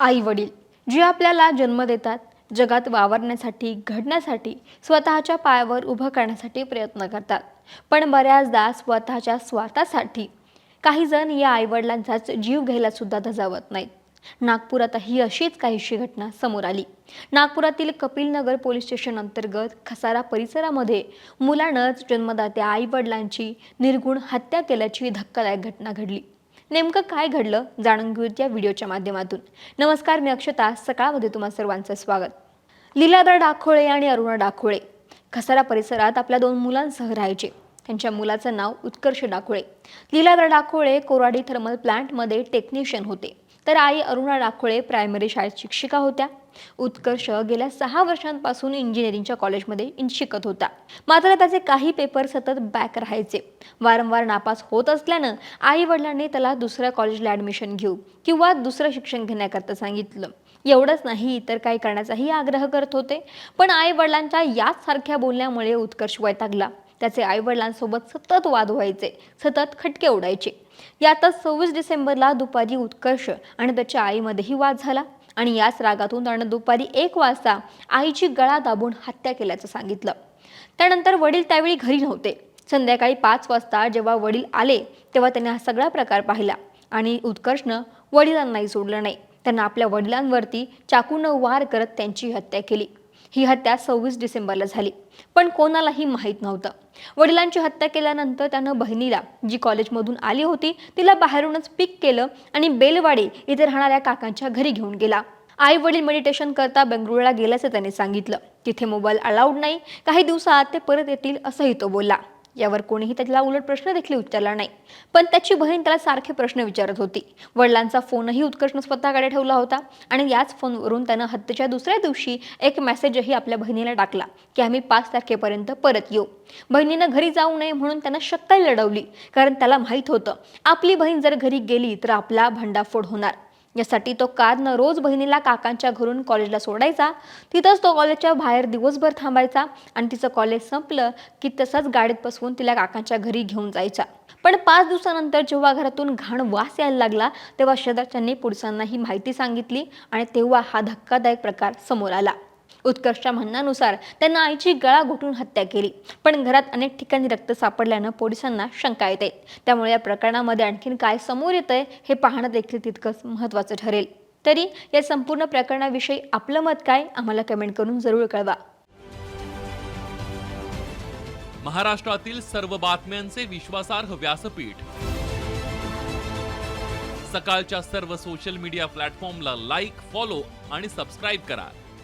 आई वडील जे आपल्याला जन्म देतात जगात वावरण्यासाठी घडण्यासाठी स्वतःच्या पायावर उभं करण्यासाठी प्रयत्न करतात. पण बऱ्याचदा स्वतःच्या स्वार्थासाठी काही जण या आईवडिलांचाच जीव घ्यायला सुद्धा धजावत नाहीत. नागपुरात ही अशीच काहीशी घटना समोर आली. नागपुरातील कपिलनगर पोलीस स्टेशन अंतर्गत खसारा परिसरामध्ये मुलानंच जन्मदात्या आईवडिलांची निर्गुण हत्या केल्याची धक्कादायक घटना घडली. नेमकं काय घडलं जाणून घेऊ या व्हिडिओच्या माध्यमातून. नमस्कार मी अक्षता. सकाळमध्ये तुम्हा सर्वांचं स्वागत. लीलाधर डाखोळे आणि अरुणा डाखोळे खसारा परिसरात आपल्या दोन मुलांसह राहायचे. त्यांच्या मुलाचं नाव उत्कर्ष डाखोळे. लीलाधर डाखोळे कोराडी थर्मल प्लांटमध्ये टेक्निशियन होते. तर आई अरुणा डाखोळे प्रायमरी शाळेत शिक्षिका होत्या. उत्कर्ष गेल्या सहा वर्षांपासून इंजिनिअरिंगच्या कॉलेजमध्ये इन- शिकत होता. मात्र त्याचे काही पेपर सतत बॅक राहायचे. वारंवार नापास होत असल्यानं आई वडिलांनी त्याला दुसऱ्या कॉलेजला ॲडमिशन घेऊ किंवा दुसरं शिक्षण घेण्याकरता सांगितलं. एवढंच नाही इतर काही करण्याचाही आग्रह करत होते. पण आई वडिलांच्या याच सारख्या बोलण्यामुळे उत्कर्ष वैतागला. त्याचे आईवडिलांसोबत सतत वाद व्हायचे सतत खटके उडायचे यातच सव्वीस डिसेंबरला दुपारी उत्कर्ष आणि त्याच्या आईमध्येही वाद झाला आणि याच रागातून त्यानं दुपारी एक वाजता आईची गळा दाबून हत्या केल्याचं सांगितलं. त्यानंतर वडील त्यावेळी घरी नव्हते. संध्याकाळी पाच वाजता जेव्हा वडील आले तेव्हा त्यांनी हा सगळा प्रकार पाहिला आणि उत्कर्षनं वडिलांनाही सोडलं नाही. त्यांना आपल्या वडिलांवरती चाकूनं वार करत त्यांची हत्या केली. ही हत्या सव्वीस डिसेंबरला झाली. पण कोणालाही माहीत नव्हतं. वडिलांची हत्या केल्यानंतर त्यानं बहिणीला जी कॉलेजमधून आली होती तिला बाहेरूनच पिक केलं आणि बेलवाडी इथे राहणाऱ्या काकांच्या घरी घेऊन गेला. आई वडील मेडिटेशन करता बेंगळुरूला गेल्याचं त्याने सांगितलं. तिथे मोबाईल अलाउड नाही. काही दिवसात ते परत येतील असंही तो बोलला. यावर कोणीही त्याला उलट प्रश्न देखील विचारला नाही. पण त्याची बहीण त्याला सारखे प्रश्न विचारत होती. वडिलांचा फोनही उत्कर्षनं स्वतःकडे ठेवला होता आणि याच फोनवरून त्यानं हत्येच्या दुसऱ्या दिवशी एक मेसेजही आपल्या बहिणीला टाकला की आम्ही पाच तारखेपर्यंत परत येऊ. बहिणीनं घरी जाऊ नये म्हणून त्यानं शक्कल लढवली कारण त्याला माहीत होतं आपली बहीण जर घरी गेली तर आपला भंडाफोड होणार. यासाठी तो कारनं रोज बहिणीला काकांच्या घरून कॉलेजला सोडायचा. तिथंच तो कॉलेजच्या बाहेर दिवसभर थांबायचा आणि तिचं कॉलेज संपलं की तसंच गाडीत बसवून तिला काकांच्या घरी घेऊन जायचा. पण पाच दिवसानंतर जेव्हा घरातून घाण वास यायला लागला तेव्हा शेजारच्यांनी पोलिसांना ही माहिती सांगितली आणि तेव्हा हा धक्कादायक प्रकार समोर आला. उत्कर्षच्या म्हणण्यानुसार त्यांना आईची गळा घोटून हत्या केली. पण घरात अनेक ठिकाणी रक्त सापडल्यानं पोलिसांना शंका येते. त्यामुळे या प्रकरणामध्ये आणखीन काय समोर येतंय हे पाहणं देखील तितकंच महत्त्वाचं ठरेल. तरी या संपूर्ण प्रकरणाविषयी आपलं मत काय? आम्हाला कमेंट करून जरूर कळवा. महाराष्ट्रातील सर्व बातम्यांचे विश्वासार्ह व्यासपीठ. सकाळच्या सर्व सोशल मीडिया प्लॅटफॉर्मला लाईक फॉलो आणि सबस्क्राईब करा.